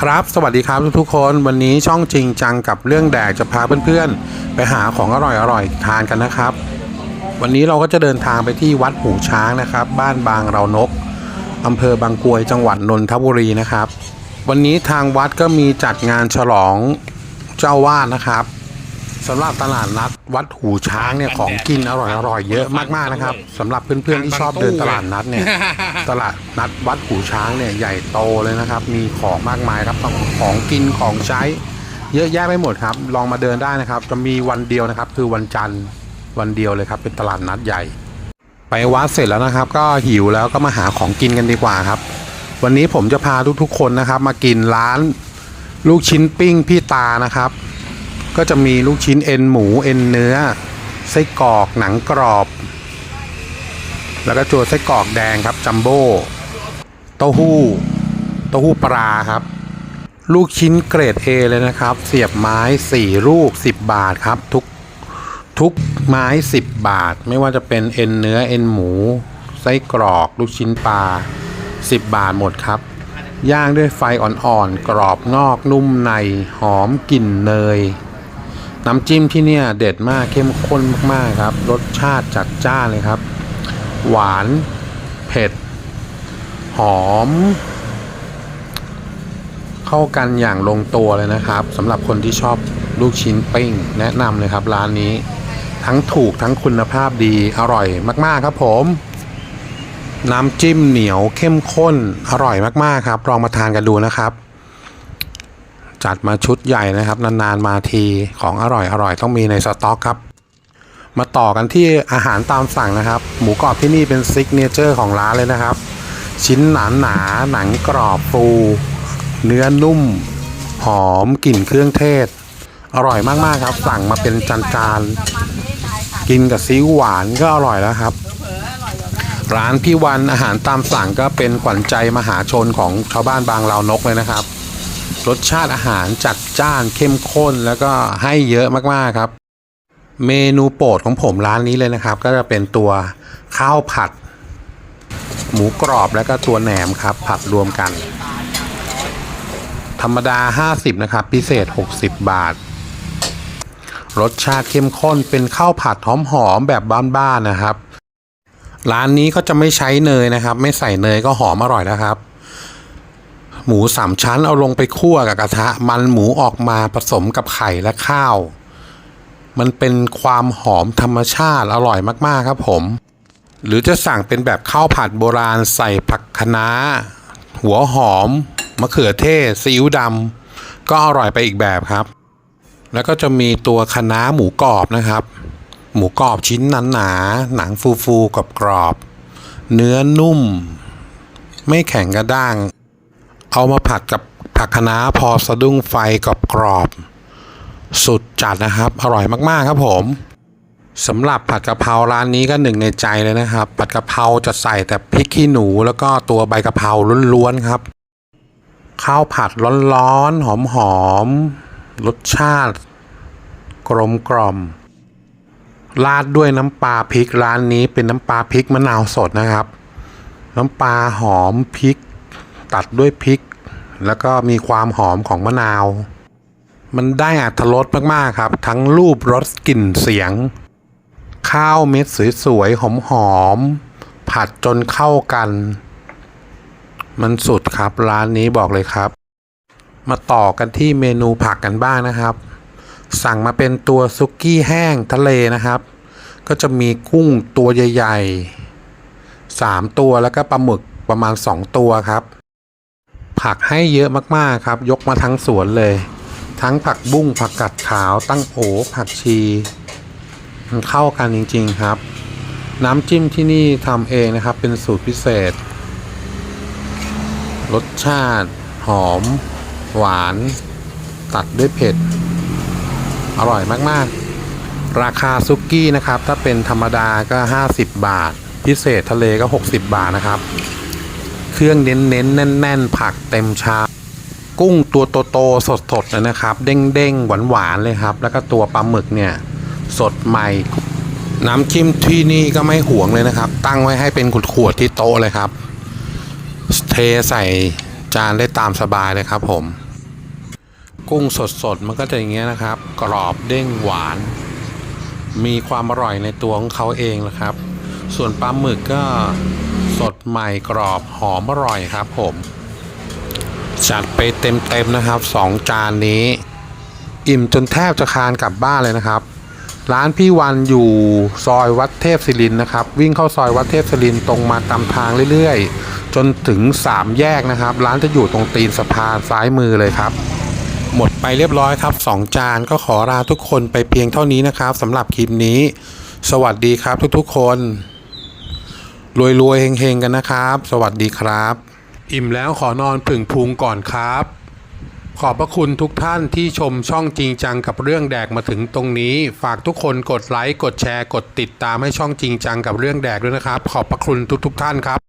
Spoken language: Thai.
ครับ สวัสดีครับทุกๆคน วันนี้ช่องจริงจังกับเรื่องแดกจะพาเพื่อนๆ ไปหาของอร่อยๆ ทานกันนะครับ วันนี้เราก็จะเดินทางไปที่วัดหูช้างนะครับ บ้านบางเรานกอำเภอบางกรวยจังหวัดนนทบุรีนะครับ วันนี้ทางวัดก็มีจัดงานฉลองเจ้าวาดนะครับ สำหรับตลาดนัดวัดหูช้างเนี่ยของกินอร่อยๆเยอะมากๆนะครับสำหรับเพื่อนๆที่ชอบเดินตลาดนัดเนี่ยตลาดนัดวัดหูช้างเนี่ยใหญ่โตเลยนะครับ มีของมากมายครับทั้งของกินของใช้ เยอะแยะไปหมดครับ ลองมาเดินได้นะครับ จะมีวันเดียวนะครับ คือวันจันทร์วันเดียวเลยครับ เป็นตลาดนัดใหญ่ ไปวัดเสร็จแล้วนะครับ ก็หิวแล้วก็มาหาของกินกันดีกว่าครับ วันนี้ผมจะพาทุกๆคนนะครับ มากินร้าน ลูกชิ้นปิ้งพี่ตานะครับ ก็จะมีลูกชิ้นเอ็นหมูเอ็นเนื้อ ไส้กรอกหนังกรอบ แล้วก็ตัวไส้กรอกแดงครับจัมโบ้เต้าหู้เต้าหู้ปลาครับ ลูกชิ้นเกรด A เลยนะครับ เสียบไม้4ลูก10 บาทครับ ทุกทุกไม้ 10 บาท ไม่ว่าจะเป็นเอ็นเนื้อเอ็นหมู ไส้กรอก ลูกชิ้นปลา 10 บาทหมดครับย่างด้วยไฟอ่อนๆ กรอบนอกนุ่มใน หอมกลิ่นเนย น้ำจิ้มที่เนี่ยเด็ดมากเข้มข้นมากๆครับ รสชาติจัดจ้านเลยครับ หวาน เผ็ด หอม เข้ากันอย่างลงตัวเลยนะครับสำหรับคนที่ชอบลูกชิ้นปิ้ง แนะนำเลยครับร้านนี้ ทั้งถูกทั้งคุณภาพดีอร่อยมากๆครับผม น้ำจิ้มเหนียวเข้มข้นอร่อยมากๆครับ ลองมาทานกันดูนะครับ จัดมาชุดใหญ่นะครับ นานๆมาทีของอร่อยอร่อยต้องมีในสต็อกครับ มาต่อกันที่อาหารตามสั่งนะครับ หมูกรอบที่นี่เป็นซิกเนเจอร์ของร้านเลยนะครับ ชิ้นหนาหนาๆหนังกรอบฟูเนื้อนุ่ม หอมกลิ่นเครื่องเทศ อร่อยมากๆครับ สั่งมาเป็นจานๆกินกับซีอิ๊วหวานก็อร่อยแล้วครับร้านพี่วันอาหารตามสั่งก็เป็นขวัญใจมหาชนของชาวบ้านบางราวนกเลยนะครับ รสชาติอาหารจัดจ้านเข้มข้นแล้วก็ให้เยอะมากๆครับ เมนูโปรดของผมร้านนี้เลยนะครับ ก็จะเป็นตัวข้าวผัด หมูกรอบแล้วก็ตัวแหนมครับ ผัดรวมกัน ธรรมดา 50 นะครับ พิเศษ 60 บาท รสชาติเข้มข้นเป็นข้าวผัดหอมๆแบบบ้านๆนะครับ ร้านนี้ก็จะไม่ใช้เนยนะครับ ไม่ใส่เนยก็หอมอร่อยแล้วครับ หมูสามชั้นเอาลงไปคั่วกับกระทะ มันหมูออกมาผสมกับไข่และข้าว มันเป็นความหอมธรรมชาติอร่อยมากๆครับผม หรือจะสั่งเป็นแบบข้าวผัดโบราณใส่ผักคะน้า หัวหอม มะเขือเทศซีอิ๊วดำก็อร่อยไปอีกแบบครับ แล้วก็จะมีตัวคะน้าหมูกรอบนะครับ หมูกรอบชิ้นหนาๆหนังฟูๆกับกรอบๆเนื้อนุ่ม ไม่แข็งกระด้าง เอามาผัดกับผักคะน้าพอสะดุ้งไฟกับกรอบๆสุดจัดนะครับ อร่อยมากๆครับผมสำหรับผัดกะเพราร้านนี้ก็หนึ่งในใจเลยนะครับ ผัดกะเพราจะใส่แต่พริกขี้หนูแล้วก็ตัวใบกะเพราล้วนๆครับ ข้าวผัดร้อนๆหอมๆรสชาติ กลมกล่อมราดด้วยน้ำปลาพริกร้านนี้เป็นน้ำปลาพริกมะนาวสดนะครับ น้ำปลาหอมพริก ตัดด้วยพริก แล้วก็มีความหอมของมะนาว มันได้อัตรสมากๆครับ ทั้งรูปรสกลิ่นเสียง ข้าวเม็ดสวยๆ หอมๆ ผัดจนเข้ากัน มันสุดครับร้านนี้บอกเลยครับ มาต่อกันที่เมนูผักกันบ้างนะครับ สั่งมาเป็นตัวซุกี้แห้งทะเลนะครับ ก็จะมีกุ้งตัวใหญ่ๆสามตัวแล้วก็ปลาหมึกประมาณสองตัวครับ ผักให้เยอะมากๆครับ ยกมาทั้งสวนเลย ทั้งผักบุ้งผักกัดขาวตั้งโอผักชีมันเข้ากันจริง ๆครับ น้ำจิ้มที่นี่ทำเองนะครับ เป็นสูตรพิเศษ รสชาติ หอม หวาน ตัดด้วยเผ็ด อร่อยมากๆ ราคาซุกี้นะครับ ถ้าเป็นธรรมดาก็ 50 บาท พิเศษทะเลก็ 60 บาทนะครับ เครื่องเน้นๆแน่นๆผักเต็มชามกุ้งตัวโตๆสดๆเลยนะครับ เด้งๆหวานๆเลยครับ แล้วก็ตัวปลาหมึกเนี่ยสดใหม่ น้ำจิ้มที่นี่ก็ไม่ห่วงเลยนะครับ ตั้งไว้ให้เป็นขวดๆที่โต๊ะเลยครับ เทใส่จานได้ตามสบายเลยครับผม กุ้งสดๆมันก็จะอย่างเงี้ยนะครับ กรอบเด้งหวาน มีความอร่อยในตัวของเขาเองนะครับ ส่วนปลาหมึกก็ สดใหม่กรอบหอมอร่อยครับผม จัดไปเต็มๆนะครับสองจานนี้ อิ่มจนแทบจะคานกลับบ้านเลยนะครับ ร้านพี่วันอยู่ซอยวัดเทพศิรินนะครับ วิ่งเข้าซอยวัดเทพศิรินตรงมาตามทางเรื่อยๆ จนถึงสามแยกนะครับ ร้านจะอยู่ตรงตีนสะพานซ้ายมือเลยครับหมดไปเรียบร้อยครับ 2 จานก็ขอลาทุกคนไปเพียงเท่านี้นะครับสำหรับคลิปนี้ สวัสดีครับทุกๆคน รวยๆเฮงๆกันนะครับ สวัสดีครับ อิ่มแล้วขอนอนผึ่งพุงก่อนครับ ขอบพระคุณทุกท่านที่ชมช่องจริงจังกับเรื่องแดกมาถึงตรงนี้ ฝากทุกคนกดไลค์กดแชร์กดติดตามให้ช่องจริงจังกับเรื่องแดกด้วยนะครับ ขอบพระคุณทุกๆ ท่านครับ